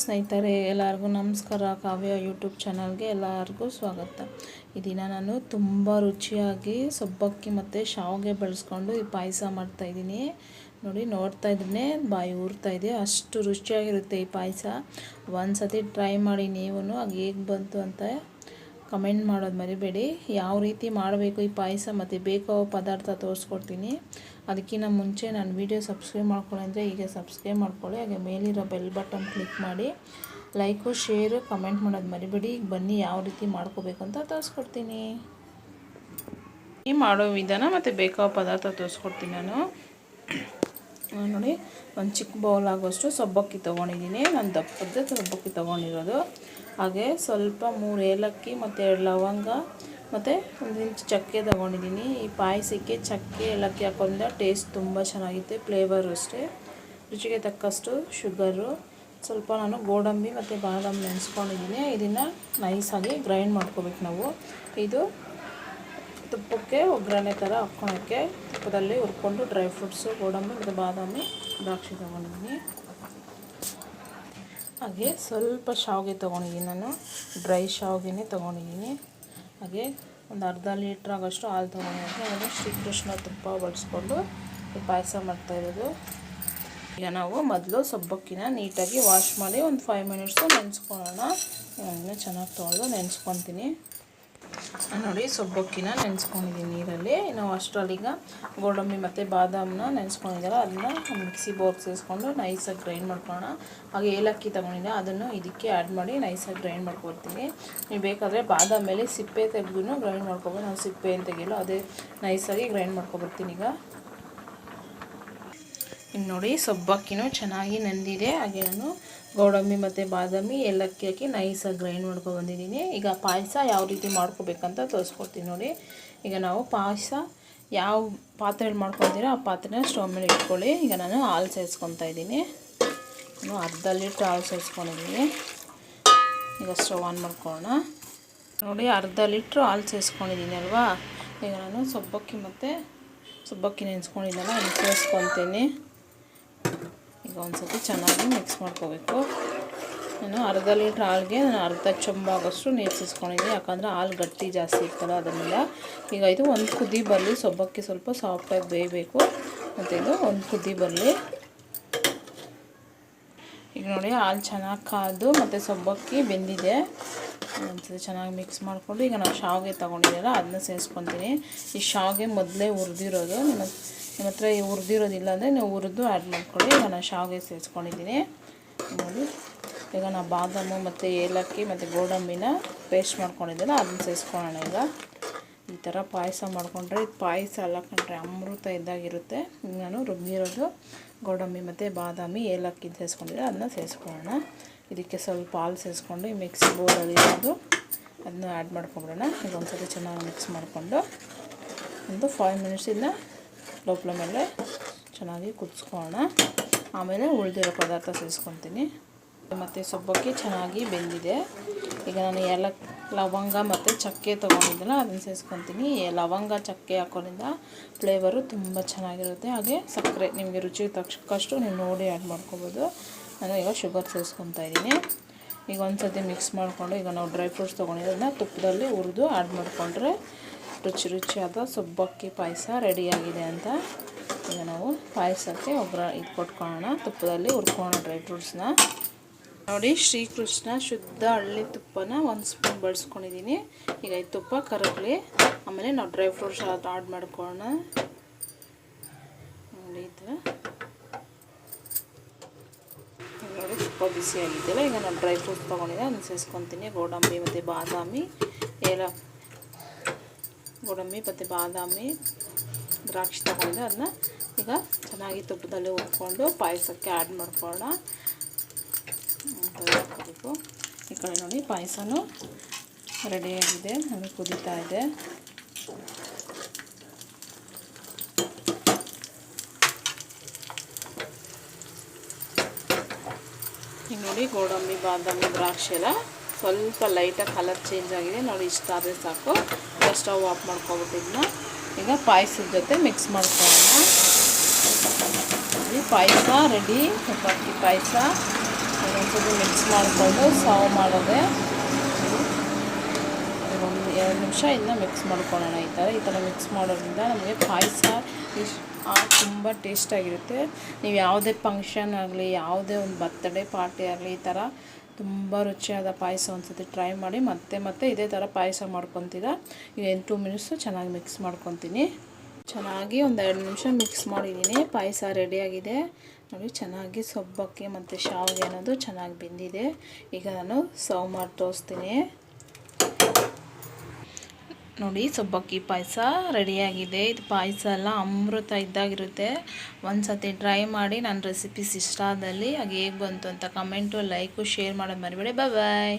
ಸ್ನೇಹಿತರೆ, ಎಲ್ಲರಿಗೂ ನಮಸ್ಕಾರ. ಕಾವ್ಯ ಯೂಟ್ಯೂಬ್ ಚಾನಲ್ಗೆ ಎಲ್ಲರಿಗೂ ಸ್ವಾಗತ. ಈ ದಿನ ನಾನು ತುಂಬ ರುಚಿಯಾಗಿ ಸೊಬ್ಬಕ್ಕಿ ಮತ್ತು ಶಾವಿಗೆ ಬೆಳೆಸ್ಕೊಂಡು ಈ ಪಾಯಸ ಮಾಡ್ತಾಯಿದ್ದೀನಿ ನೋಡಿ, ನೋಡ್ತಾ ಇದ್ರೇ ಬಾಯಿ ಊರ್ತಾ ಇದೆ. ಅಷ್ಟು ರುಚಿಯಾಗಿರುತ್ತೆ ಈ ಪಾಯಸ. ಒಂದು ಸತಿ ಟ್ರೈ ಮಾಡಿ ನೀವು ಅದು ಹೇಗೆ ಬಂತು ಅಂತ ಕಮೆಂಟ್ ಮಾಡೋದು ಮರಿಬೇಡಿ ಯಾವ ರೀತಿ ಮಾಡಬೇಕು ಈ ಪಾಯಸ, ಮತ್ತು ಬೇಕೋ ಪದಾರ್ಥ ತೋರಿಸ್ಕೊಡ್ತೀನಿ. ಅದಕ್ಕಿಂತ ಮುಂಚೆ ನಾನು ವೀಡಿಯೋ ಸಬ್ಸ್ಕ್ರೈಬ್ ಮಾಡ್ಕೊಳ್ಳಿ ಅಂದರೆ ಈಗ ಸಬ್ಸ್ಕ್ರೈಬ್ ಮಾಡ್ಕೊಳ್ಳಿ. ಹಾಗೆ ಮೇಲಿರೋ ಬೆಲ್ ಬಟನ್ ಕ್ಲಿಕ್ ಮಾಡಿ. ಲೈಕು ಶೇರು ಕಮೆಂಟ್ ಮಾಡೋದು ಮರಿಬೇಡಿ. ಈಗ ಬನ್ನಿ ಯಾವ ರೀತಿ ಮಾಡ್ಕೋಬೇಕು ಅಂತ ತೋರಿಸ್ಕೊಡ್ತೀನಿ. ಈ ಮಾಡೋ ವಿಧಾನ ಮತ್ತು ಬೇಕಾದ ಪದಾರ್ಥ ತೋರಿಸ್ಕೊಡ್ತೀನಿ ನಾನು. ನೋಡಿ, ಒಂದು ಚಿಕ್ಕ ಬೌಲ್ ಆಗೋಷ್ಟು ಸೊಬ್ಬಕ್ಕಿ ತೊಗೊಂಡಿದ್ದೀನಿ. ನಾನು ದಪ್ಪದ ಸೊಬ್ಬಕ್ಕಿ ತೊಗೊಂಡಿರೋದು. ಹಾಗೆ ಸ್ವಲ್ಪ ಮೂರು ಏಲಕ್ಕಿ ಮತ್ತು ಎರಡು ಲವಂಗ ಮತ್ತು ಒಂದು ಇಂಚು ಚಕ್ಕೆ ತೊಗೊಂಡಿದ್ದೀನಿ. ಈ ಪಾಯಸಕ್ಕೆ ಚಕ್ಕೆ, ಏಲಕ್ಕಿ ಹಾಕೋದ್ರಿಂದ ಟೇಸ್ಟ್ ತುಂಬ ಚೆನ್ನಾಗಿರುತ್ತೆ ಫ್ಲೇವರು ಅಷ್ಟೇ. ರುಚಿಗೆ ತಕ್ಕಷ್ಟು ಶುಗರು ಸ್ವಲ್ಪ ನಾನು ಗೋಡಂಬಿ ಮತ್ತು ಬಾದಾಮಿ ನೆನೆಸ್ಕೊಂಡಿದ್ದೀನಿ. ಇದನ್ನು ನೈಸಾಗಿ ಗ್ರೈಂಡ್ ಮಾಡ್ಕೋಬೇಕು ನಾವು. ಇದು ತುಪ್ಪಕ್ಕೆ ಒಗ್ಗರಣೆ ಥರ ಹಾಕ್ಕೊಳಕ್ಕೆ. ತುಪ್ಪದಲ್ಲಿ ಹುರ್ಕೊಂಡು ಡ್ರೈ ಫ್ರೂಟ್ಸು ಗೋಡಂಬಿ ಮತ್ತು ಬಾದಾಮಿ ದ್ರಾಕ್ಷಿ ತೊಗೊಂಡಿದ್ದೀನಿ. ಹಾಗೆ ಸ್ವಲ್ಪ ಶಾವಿಗೆ ತೊಗೊಂಡಿದ್ದೀನಿ ನಾನು. ಡ್ರೈ ಶಾವಿಗೆನೇ ತೊಗೊಂಡಿದ್ದೀನಿ. ಹಾಗೆ ಒಂದು ಅರ್ಧ ಲೀಟ್ರ್ ಆಗೋಷ್ಟು ಹಾಲು ತೊಗೊಂಡು ಅದನ್ನು ಶ್ರೀಕೃಷ್ಣ ತುಪ್ಪ ಬಳಸ್ಕೊಂಡು ಪಾಯಸ ಮಾಡ್ತಾಯಿರೋದು ಈಗ ನಾವು ಮೊದಲು ಸೊಬ್ಬಕ್ಕಿನ ನೀಟಾಗಿ ವಾಶ್ ಮಾಡಿ ಒಂದು ಫೈವ್ ಮಿನಿಟ್ಸು ನೆನೆಸ್ಕೊಳ್ಳೋಣ. ಚೆನ್ನಾಗಿ ತೊಳೆದು ನೆನೆಸ್ಕೊತೀನಿ ನೋಡಿ, ಸೊಬ್ಬಕ್ಕಿನ ನೆನೆಸ್ಕೊಂಡಿದ್ದೀನಿ ನೀರಲ್ಲಿ. ನಾವು ಅಷ್ಟರಲ್ಲೀಗ ಗೋಡಂಬಿ ಮತ್ತು ಬಾದಾಮನ್ನ ನೆನೆಸ್ಕೊಂಡಿದ್ದಾರೆ ಅದನ್ನ ಮಿಕ್ಸಿ ಬೋರ್ಡ್ ಸೇರಿಸ್ಕೊಂಡು ನೈಸಾಗಿ ಗ್ರೈಂಡ್ ಮಾಡ್ಕೊಳ್ಳೋಣ. ಹಾಗೆ ಏಲಕ್ಕಿ ತೊಗೊಂಡಿದ್ದೆ, ಅದನ್ನು ಇದಕ್ಕೆ ಆ್ಯಡ್ ಮಾಡಿ ನೈಸಾಗಿ ಗ್ರೈಂಡ್ ಮಾಡ್ಕೊಡ್ತೀನಿ. ನೀವು ಬೇಕಾದರೆ ಬಾದಾಮ್ ಮೇಲೆ ಸಿಪ್ಪೆ ತೆಗೆದು ಗ್ರೈಂಡ್ ಮಾಡ್ಕೊಬೋದು. ನಾವು ಸಿಪ್ಪೆ ಏನು ತೆಗೆಯಲು ಅದೇ ನೈಸಾಗಿ ಗ್ರೈಂಡ್ ಮಾಡ್ಕೊಬರ್ತೀನಿ ಈಗ. ಇನ್ನು ನೋಡಿ ಸೊಬ್ಬಕ್ಕಿನೂ ಚೆನ್ನಾಗಿ ನೆಂದಿದೆ. ಹಾಗೆ ನಾನು ಗೋಡಂಬಿ ಮತ್ತು ಬಾದಾಮಿ ಏಲಕ್ಕಿ ಹಾಕಿ ನೈಸಾಗಿ ಗ್ರೈಂಡ್ ಮಾಡ್ಕೊಂಡು ಬಂದಿದ್ದೀನಿ. ಈಗ ಪಾಯಸ ಯಾವ ರೀತಿ ಮಾಡ್ಕೋಬೇಕಂತ ತೋರಿಸ್ಕೊಡ್ತೀನಿ ನೋಡಿ. ಈಗ ನಾವು ಪಾಯಸ ಯಾವ ಪಾತ್ರೆಯಲ್ಲಿ ಮಾಡ್ಕೊತೀರೋ ಆ ಪಾತ್ರೆನ ಸ್ಟವ್ ಮೇಲೆ ಇಟ್ಕೊಳ್ಳಿ. ಈಗ ನಾನು ಹಾಲು ಸೇರಿಸ್ಕೊತಾ ಇದ್ದೀನಿ. ನಾನು ಅರ್ಧ ಲೀಟ್ರ್ ಹಾಲು ಸೇರಿಸ್ಕೊಂಡಿದ್ದೀನಿ. ಈಗ ಸ್ಟವ್ ಆನ್ ಮಾಡ್ಕೊಳ್ಳೋಣ. ನೋಡಿ ಅರ್ಧ ಲೀಟ್ರ್ ಹಾಲು ಸೇರಿಸ್ಕೊಂಡಿದ್ದೀನಿ ಅಲ್ವಾ? ಈಗ ನಾನು ಸೊಬ್ಬಕ್ಕಿ ಮತ್ತು ಸೊಬ್ಬಕ್ಕಿ ನೆನೆಸ್ಕೊಂಡಿದ್ದಲ್ಲ ಅದನ್ನು ಸೇರಿಸ್ಕೊತೀನಿ. ಈಗ ಒಂದು ಸತಿ ಚೆನ್ನಾಗಿ ಮಿಕ್ಸ್ ಮಾಡ್ಕೋಬೇಕು. ನಾನು ಅರ್ಧ ಲೀಟ್ರ್ ಹಾಲಿಗೆ ನಾನು ಅರ್ಧ ಚೊಂಬಾಗೋಷ್ಟು ನೀರು ಸಿಸ್ಕೊಂಡಿದ್ದೀನಿ. ಯಾಕಂದರೆ ಹಾಲು ಗಟ್ಟಿ ಜಾಸ್ತಿ ಇರ್ತಲ್ಲ ಅದನ್ನೆಲ್ಲ. ಈಗ ಇದು ಒಂದು ಕುದಿ ಬರಲಿ, ಸೊಬ್ಬಕ್ಕಿ ಸ್ವಲ್ಪ ಸಾಫ್ಟಾಗಿ ಬೇಯಬೇಕು. ಮತ್ತು ಇದು ಒಂದು ಕುದಿ ಬರಲಿ. ಈಗ ನೋಡಿ ಹಾಲು ಚೆನ್ನಾಗಿ ಕಾದು ಮತ್ತು ಸೊಬ್ಬಕ್ಕಿ ಬೆಂದಿದೆ. ಒಂದ್ಸತಿ ಚೆನ್ನಾಗಿ ಮಿಕ್ಸ್ ಮಾಡಿಕೊಂಡು ಈಗ ನಾವು ಶಾವಿಗೆ ತೊಗೊಂಡಿದ್ದೀರ ಅದನ್ನ ಸೇರಿಸ್ಕೊತೀನಿ ಈ ಶಾವಿಗೆ ಮೊದಲೇ ಹುರಿದಿರೋದು ನಿಮ್ಮ ನಿಮ್ಮ ಹತ್ರ ಈ ಹುರಿದಿರೋದಿಲ್ಲ ಅಂದರೆ ನೀವು ಹುರಿದು ಆ್ಯಡ್ ಮಾಡ್ಕೊಳ್ಳಿ. ಈಗ ನಾನು ಶಾವಿಗೆ ಸೇರಿಸ್ಕೊಂಡಿದ್ದೀನಿ. ನೋಡಿ. ಈಗ ನಾವು ಬಾದಾಮು ಮತ್ತು ಏಲಕ್ಕಿ ಮತ್ತು ಗೋಡಂಬಿನ ಪೇಸ್ಟ್ ಮಾಡ್ಕೊಂಡಿದ್ದೆಲ್ಲ ಅದನ್ನ ಸೇರಿಸ್ಕೊಳ್ಳೋಣ ಈಗ. ಈ ಥರ ಪಾಯಸ ಮಾಡಿಕೊಂಡ್ರೆ ಇದು ಪಾಯಸ ಎಲ್ಲ ಕಂಡ್ರೆ ಅಮೃತ ಇದ್ದಾಗಿರುತ್ತೆ. ನಾನು ರುಬ್ಬಿರೋದು ಗೋಡಂಬಿ ಮತ್ತು ಬಾದಾಮಿ, ಏಲಕ್ಕಿ ಸೇರಿಸ್ಕೊಂಡಿದ್ದೆ. ಅದನ್ನ ಸೇರಿಸ್ಕೊಳ್ಳೋಣ. ಇದಕ್ಕೆ ಸ್ವಲ್ಪ ಹಾಲು ಸೇರಿಸ್ಕೊಂಡು ಮಿಕ್ಸಿ ಬೋರ್ಡಲ್ಲಿ ಇರೋದು ಅದನ್ನ ಆ್ಯಡ್ ಮಾಡ್ಕೊಂಬಿಡೋಣ. ಈಗ ಒಂದ್ಸತಿ ಚೆನ್ನಾಗಿ ಮಿಕ್ಸ್ ಮಾಡಿಕೊಂಡು ಒಂದು ಫೈವ್ ಮಿನಿಟ್ಸಿಂದ ಲೋಪ್ಲ ಮೇಲೆ ಚೆನ್ನಾಗಿ ಕುದಿಸ್ಕೊಳ್ಳೋಣ. ಆಮೇಲೆ ಉಳಿದಿರೋ ಪದಾರ್ಥ ಸೇರಿಸ್ಕೊತೀನಿ. ಮತ್ತು ಸೊಬ್ಬಕ್ಕಿ ಚೆನ್ನಾಗಿ ಬೆಂದಿದೆ. ಈಗ ನಾನು ಎಲ್ಲ ಲವಂಗ ಮತ್ತು ಚಕ್ಕೆ ತೊಗೊಂಡಿದ್ದೆಲ್ಲ, ಅದನ್ನು ಸೇರಿಸ್ಕೊತೀನಿ. ಲವಂಗ, ಚಕ್ಕೆ ಹಾಕೋದ್ರಿಂದ ಫ್ಲೇವರು ತುಂಬ ಚೆನ್ನಾಗಿರುತ್ತೆ. ಹಾಗೆ ಸಕ್ಕರೆ, ನಿಮಗೆ ರುಚಿಗೆ ತಕ್ಕಷ್ಟು ನೀವು ನೋಡಿ ಆ್ಯಡ್ ಮಾಡ್ಕೊಬೋದು. ನಾನು ಈಗ ಶುಗರ್ ಸೇರಿಸ್ಕೊತಾ ಇದ್ದೀನಿ. ಈಗ ಒಂದು ಸತಿ ಮಿಕ್ಸ್ ಮಾಡಿಕೊಂಡು ಈಗ ನಾವು ಡ್ರೈ ಫ್ರೂಟ್ಸ್ ತೊಗೊಂಡಿದ್ದನ್ನ ತುಪ್ಪದಲ್ಲಿ ಹುರಿದು ಆ್ಯಡ್ ಮಾಡಿಕೊಂಡ್ರೆ ರುಚಿ ರುಚಿಯಾದ ಸೊಬ್ಬಕ್ಕಿ ಪಾಯಸ ರೆಡಿಯಾಗಿದೆ ಅಂತ ಈಗ ನಾವು ಪಾಯಸಕ್ಕೆ ಒಬ್ಬರ ಇದು ಕೊಟ್ಕೊಳ್ಳೋಣ. ತುಪ್ಪದಲ್ಲಿ ಹುರ್ಕೊಳ್ಳೋಣ ಡ್ರೈ ಫ್ರೂಟ್ಸ್ನ. ನೋಡಿ, ಶ್ರೀಕೃಷ್ಣ ಶುದ್ಧ ಹಳ್ಳಿ ತುಪ್ಪನ ಒಂದು ಸ್ಪೂನ್ ಬಳಸ್ಕೊಂಡಿದ್ದೀನಿ. ಈಗ ಈ ತುಪ್ಪ ಕರಗಲಿ. ಆಮೇಲೆ ನಾವು ಡ್ರೈ ಫ್ರೂಟ್ಸ್ ಆಡ್ ಮಾಡ್ಕೊಳ್ಳೋಣ. ನೋಡಿ, ಈ ನೋಡಿ, ತುಪ್ಪ ಬಿಸಿ ಆಗಿದೆಯಲ್ಲ ಈಗ ನಾನು ಡ್ರೈ ಫ್ರೂಟ್ಸ್ ತೊಗೊಂಡಿದ್ದೆ. ಅದನ್ನು ಸೇರಿಸ್ಕೊತೀನಿ ಗೋಡಂಬಿ ಮತ್ತು ಬಾದಾಮಿ, ಏಲ ಗೋಡಂಬಿ, ಮತ್ತು ಬಾದಾಮಿ, ದ್ರಾಕ್ಷಿ ತಗೊಂಡು ಅದನ್ನ ಈಗ ಚೆನ್ನಾಗಿ ತುಪ್ಪದಲ್ಲಿ ಹುರ್ಕೊಂಡು ಪಾಯಸಕ್ಕೆ ಆ್ಯಡ್ ಮಾಡ್ಕೊಳ್ಳೋಣ. ಈ ಕಡೆ ನೋಡಿ ಪಾಯಸನೂ ರೆಡಿಯಾಗಿದೆ ಅದು ಕುದೀತಾ ಇದೆ. ಈಗ ನೋಡಿ ಗೋಡಂಬಿ, ಬಾದಾಮಿ, ದ್ರಾಕ್ಷಿ ಎಲ್ಲ ಸ್ವಲ್ಪ ಲೈಟಾಗಿ ಕಲರ್ ಚೇಂಜ್ ಆಗಿದೆ. ನೋಡಿ, ಇಷ್ಟ ಆದರೆ ಸಾಕು. ಸ್ಟವ್ ಆಫ್ ಮಾಡ್ಕೊಬಿಟ್ಟಿದ್ನ ಈಗ ಪಾಯಸದ ಜೊತೆ ಮಿಕ್ಸ್ ಮಾಡ್ಕೊಳ್ಳೋಣ. ಪಾಯಸ ರೆಡಿ ಚಪಾತಿ ಪಾಯಸ. ಒಂದ್ಸತಿ ಮಿಕ್ಸ್ ಮಾಡಿಕೊಂಡು ಸರ್ವ್ ಮಾಡೋದೆ. ಒಂದು ಎರಡು ನಿಮಿಷ ಇನ್ನು ಮಿಕ್ಸ್ ಮಾಡ್ಕೊಳ್ಳೋಣ ಈ ಥರ ಈ ಥರ ಮಿಕ್ಸ್ ಮಾಡೋದ್ರಿಂದ ನಮಗೆ ಪಾಯಸ ಇಷ್ಟು ತುಂಬ ಟೇಸ್ಟಾಗಿರುತ್ತೆ. ನೀವು ಯಾವುದೇ ಫಂಕ್ಷನ್ ಆಗಲಿ, ಯಾವುದೇ ಒಂದು ಬರ್ತಡೇ ಪಾರ್ಟಿ ಆಗಲಿ, ಈ ಥರ ತುಂಬ ರುಚಿಯಾದ ಪಾಯಸ ಒಂದ್ಸತಿ ಟ್ರೈ ಮಾಡಿ, ಮತ್ತೆ ಮತ್ತೆ ಇದೇ ಥರ ಪಾಯಸ ಮಾಡ್ಕೊತೀರಾ. ಈಗ ಟೂ ಮಿನಿಟ್ಸು ಚೆನ್ನಾಗಿ ಮಿಕ್ಸ್ ಮಾಡ್ಕೊತೀನಿ. ಚೆನ್ನಾಗಿ ಒಂದು ಎರಡು ನಿಮಿಷ ಮಿಕ್ಸ್ ಮಾಡಿದ್ದೀನಿ. ಪಾಯಸ ರೆಡಿಯಾಗಿದೆ ನೋಡಿ, ಚೆನ್ನಾಗಿ ಸೊಬ್ಬಕ್ಕಿ ಮತ್ತು ಶಾವಿಗೆ ಅನ್ನೋದು ಚೆನ್ನಾಗಿ ಬೆಂದಿದೆ. ಈಗ ನಾನು ಸರ್ವ್ ಮಾಡಿ ತೋರಿಸ್ತೀನಿ. ನೋಡಿ, ಸೊಬ್ಬಕ್ಕಿ ಪಾಯಸ ರೆಡಿಯಾಗಿದೆ. ಇದು ಪಾಯಸ ಎಲ್ಲ ಅಮೃತ ಇದ್ದಾಗಿರುತ್ತೆ. ಒಂದು ಸತಿ ಟ್ರೈ ಮಾಡಿ ನನ್ನ ರೆಸಿಪೀಸ್ ಇಷ್ಟ ಆದಲ್ಲಿ ಹಾಗೆ ಹೇಗೆ ಬಂತು ಅಂತ ಕಮೆಂಟು, ಲೈಕು, ಶೇರ್ ಮಾಡೋದು ಮರಿಬೇಡಿ. ಬಾಯ್